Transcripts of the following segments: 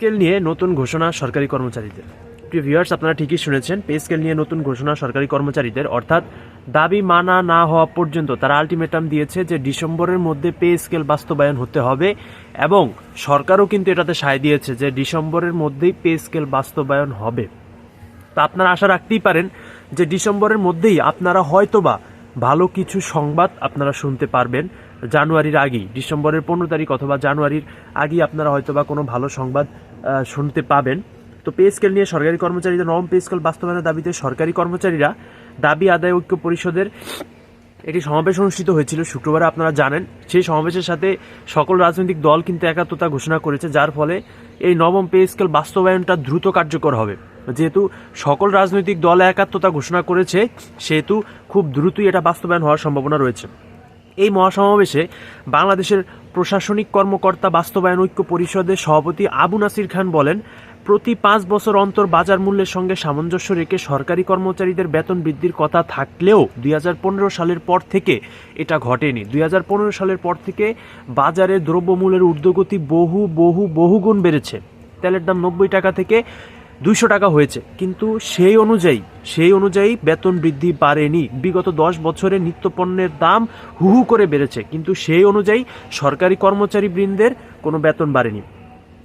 Scale নিয়ে নতুন ঘোষণা সরকারি কর্মচারীদের। প্রিয় ভিউয়ার্স আপনারা ঠিকই শুনেছেন পে স্কেল নিয়ে নতুন ঘোষণা সরকারি কর্মচারীদের। অর্থাৎ দাবি মানা না হওয়া পর্যন্ত তারা আলটিমেটাম দিয়েছে যে ডিসেম্বরের মধ্যে পে স্কেল বাস্তবায়ন হতে হবে এবং সরকারও কিন্তু এটাতে সায় দিয়েছে যে ডিসেম্বরের মধ্যেই পে স্কেল বাস্তবায়ন হবে। তা আপনারা আশা রাখতেই পারেন যে ডিসেম্বরের মধ্যেই আপনারা হয়তোবা ভালো কিছু সংবাদ আপনারা শুনতে পারবেন জানুয়ারির আগেই। ডিসেম্বরের পনেরো তারিখ অথবা জানুয়ারির আগেই আপনারা হয়তোবা কোনো ভালো সংবাদ শুনতে পাবেন। তো পে স্কেল নিয়ে সরকারি কর্মচারীদের নবম পে স্কেল বাস্তবায়নের দাবিতে সরকারি কর্মচারীরা দাবি আদায় ঐক্য পরিষদের একটি সমাবেশ অনুষ্ঠিত হয়েছিল শুক্রবারে, আপনারা জানেন। সেই সমাবেশের সাথে সকল রাজনৈতিক দল কিন্তু একাত্মতা ঘোষণা করেছে, যার ফলে এই নবম পে স্কেল বাস্তবায়নটা দ্রুত কার্যকর হবে। যেহেতু সকল রাজনৈতিক দল একাত্মতা ঘোষণা করেছে, সেহেতু খুব দ্রুতই এটা বাস্তবায়ন হওয়ার সম্ভাবনা রয়েছে। এই মহাসমাবেশে বাংলাদেশের প্রশাসনিক কর্মকর্তা, বাস্তবায়ন ঐক্য পরিষদের সভাপতি আবু নাসির খান বলেন, প্রতি পাঁচ বছর অন্তর বাজার মূল্যের সঙ্গে সামঞ্জস্য রেখে সরকারি কর্মচারীদের বেতন বৃদ্ধির কথা থাকলেও দুই হাজার পনেরো সালের পর থেকে এটা ঘটেনি। দুই হাজার পনেরো সালের পর থেকে বাজারে দ্রব্যমূল্যের ঊর্ধ্বগতি বহু বহু, বহুগুণ বেড়েছে। তেলের দাম নব্বই টাকা থেকে দুইশো টাকা হয়েছে। কিন্তু সেই অনুযায়ী সেই অনুযায়ী বেতন বৃদ্ধি পারেনি বিগত দশ বছরে নিত্যপণ্যের দাম হু হু করে বেড়েছে। কিন্তু সেই অনুযায়ী সরকারি কর্মচারী বৃন্দের কোনো বেতন বাড়েনি।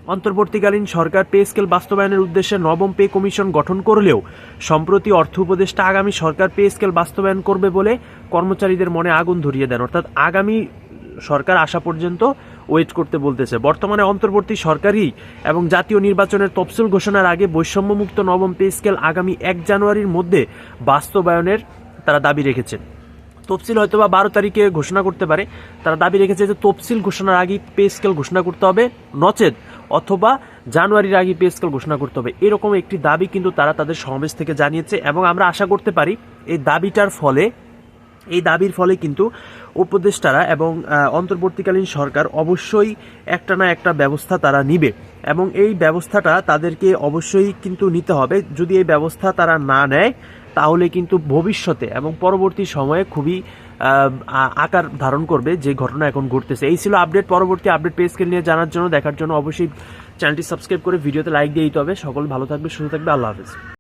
অন্তর্বর্তীকালীন সরকার পে স্কেল বাস্তবায়নের উদ্দেশ্যে নবম পে কমিশন গঠন করলেও সম্প্রতি অর্থ উপদেষ্টা আগামী সরকার পে স্কেল বাস্তবায়ন করবে বলে কর্মচারীদের মনে আগুন ধরিয়ে দেন। অর্থাৎ আগামী সরকার আসা পর্যন্ত ওয়েট করতে বলতেছে। বর্তমানে অন্তর্বর্তী সরকারি এবং জাতীয় নির্বাচনের তফসিল ঘোষণার আগে বৈষম্যমুক্ত নবম পে স্কেল আগামী এক জানুয়ারির মধ্যে বাস্তবায়নের তারা দাবি রেখেছেন তফসিল হয়তো বা বারো তারিখে ঘোষণা করতে পারে। তারা দাবি রেখেছে যে তফসিল ঘোষণার আগে পে স্কেল ঘোষণা করতে হবে, নচেত অথবা জানুয়ারির আগে পে স্কেল ঘোষণা করতে হবে। এরকম একটি দাবি কিন্তু তারা তাদের সমাবেশ থেকে জানিয়েছে এবং আমরা আশা করতে পারি এই দাবিটার ফলে, এই দাবির ফলে কিন্তু উপদেষ্টারা এবং অন্তর্বর্তীকালীন সরকার অবশ্যই একটা না একটা ব্যবস্থা তারা নিবে। এবং এই ব্যবস্থাটা তাদেরকে অবশ্যই কিন্তু নিতে হবে। যদি এই ব্যবস্থা তারা না নেয়, তাহলে কিন্তু ভবিষ্যতে এবং পরবর্তী সময়ে খুবই আকার ধারণ করবে যে ঘটনা এখন ঘটতেছে। এই ছিল আপডেট, পরবর্তী আপডেট পে স্কেল নিয়ে জানার জন্য, দেখার জন্য অবশ্যই চ্যানেলটি সাবস্ক্রাইব করে ভিডিওতে লাইক দিয়ে দিতে হবে। সকল ভালো থাকবে, সুস্থ থাকবে, আল্লাহ হাফেজ।